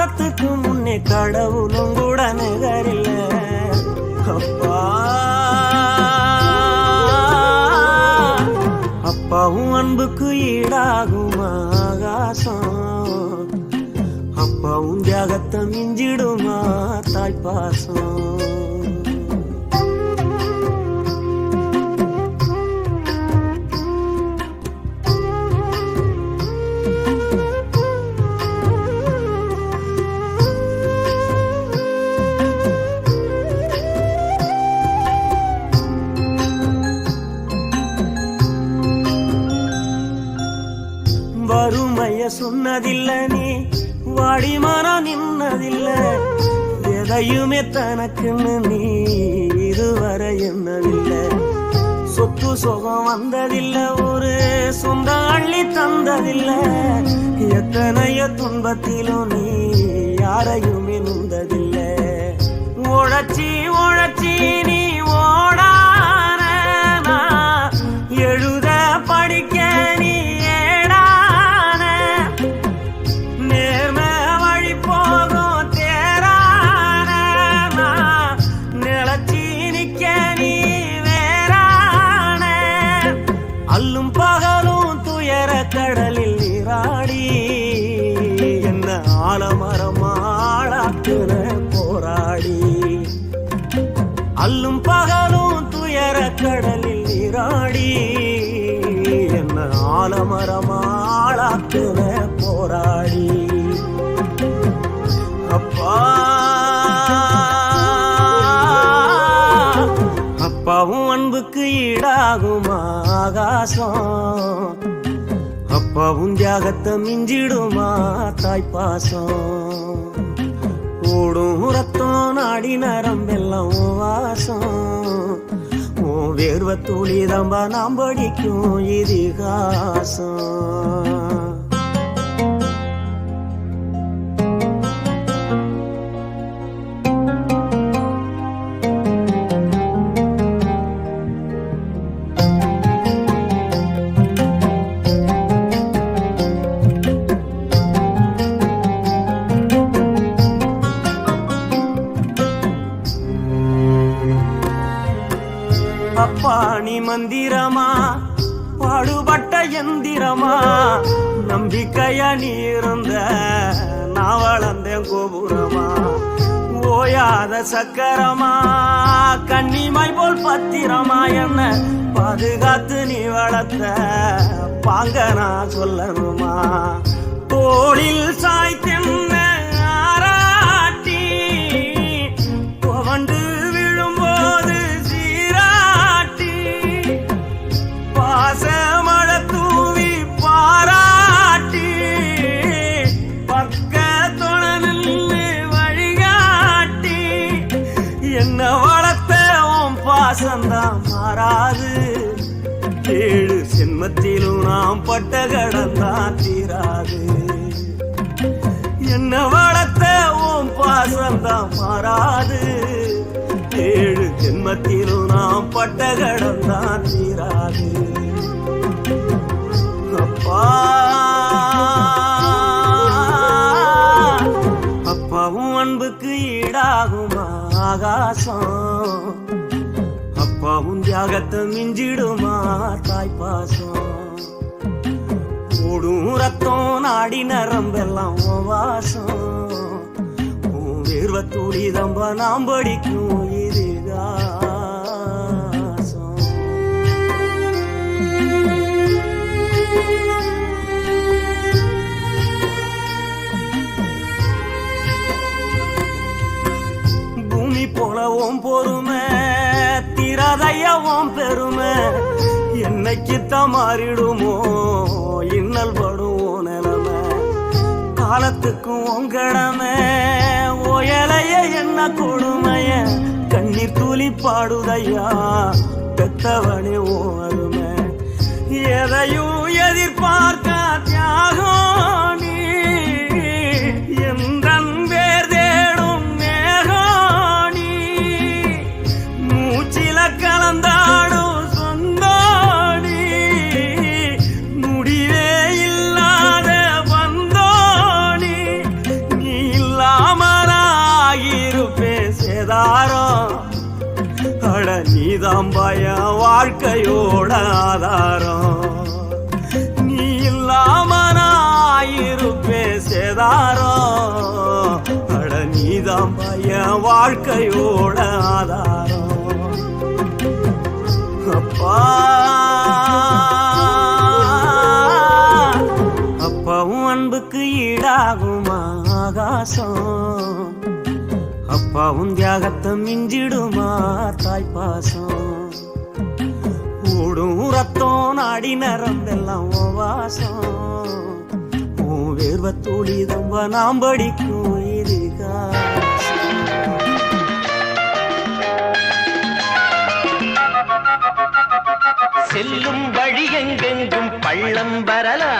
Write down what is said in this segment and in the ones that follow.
பாசத்துக்கு முன்னே கடவுளும் கூட நிகரில்ல. அப்பா. அப்பாவும் அன்புக்கு ஈடாகும் ஆகாசம். அப்பாவும் தியாகத்தை மிஞ்சிடுமா தாய்ப்பாசம் பாசம் நீ. வாடி மனம் நின்னதில்ல. எதையுமே தனக்குன்னு நீ இதுவரை என்னதில்ல சொத்து சுகம் வந்ததில்ல ஒரு சொந்த அள்ளி தந்ததில்ல. எத்தனைய துன்பத்திலும் நீ யாரையுமே நுந்ததில்லை. உழச்சி உழச்சி நீ ஓட. அன்புக்கு ஈடாகும் ஆகாசம். அப்பாவும் தியாகத்தை மிஞ்சிடுமா தாய்ப்பாசம். ஓடும் ரத்தம் நாடி நரம்பெல்லாம் உன் வாசம். ஓ வேர்வ துளிதம்பா நாம் படிக்கும் இதிகாசம். அப்பாணி மந்திரமா? பாடுபட்ட எந்திரமா? நம்பிக்கையா நீ இருந்த நான் வளர்ந்தேன் கோபுரமா? ஓயாத சக்கரமா? கண்ணிமை போல் பத்திரமா என்ன? பாதுகாத்து நீ வளர்த்த பாங்க நான் சொல்லணுமா? தோளில் சாய்த்தென்ன ஏழு சென்மத்திலும் நாம் பட்ட கடந்தான் தீராது. என்ன வளர்த்த ஓம் பாசந்தான் மாறாது. ஏழு ஜென்மத்திலும் நாம் பட்ட கடந்தான் தீராது. அப்பா. அப்பாவும் அன்புக்கு ஈடாகும் ஆகாசம்? தியாகத்தை மிஞ்சிடுமா தாய்ப்பாசம் பாசம்? ஓடும் ரத்தம் நாடி நரம்பெல்லாம் வாசம். உன் வேர்வ துளி தம்ப நாம் படிக்கும் இன்னைக்குத்தான் மாறிடுமோ? இன்னல் படுவோம் நிலமை. காலத்துக்கும் உங்கிடமே ஒயலைய என்ன கொடுமைய? கண்ணீர் தூளி பாடுதையா? பெத்தவனே ஓ எதையும் எதிர்பார்க்க தியாகம். நம் பயம் வாழ்க்கையோட ஆதாரம். நீ இல்லாம நான் இருப்பே சேதாரம். அட நீதான் பயம் வாழ்க்கையோட ஆதாரம். அப்பா. அப்பாவும் அன்புக்கு ஈடாகும் ஆகாசம்? பாவும் தியாகத்தை மிஞ்சிடுமா தாய்ப்பாசம் ஊடும் ரத்தம் நாடி நரம்பெல்லாம் வாசம் உன் வேர்வ தூளி ரொம்ப நாம் படிக்கும் இதுகாசம். செல்லும் வழி எங்கெங்கும் பள்ளம் வரலாம்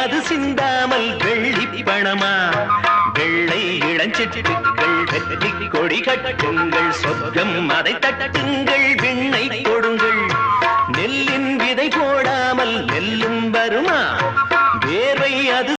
அது சிந்தாமல் வெள்ளி பணமா? வெள்ளை இளஞ்சிட்டுக்கள் வெற்றி கொடி கட்டுங்கள் சொர்க்கம் அதை தட்டுங்கள் விண்ணை கொடுங்கள்.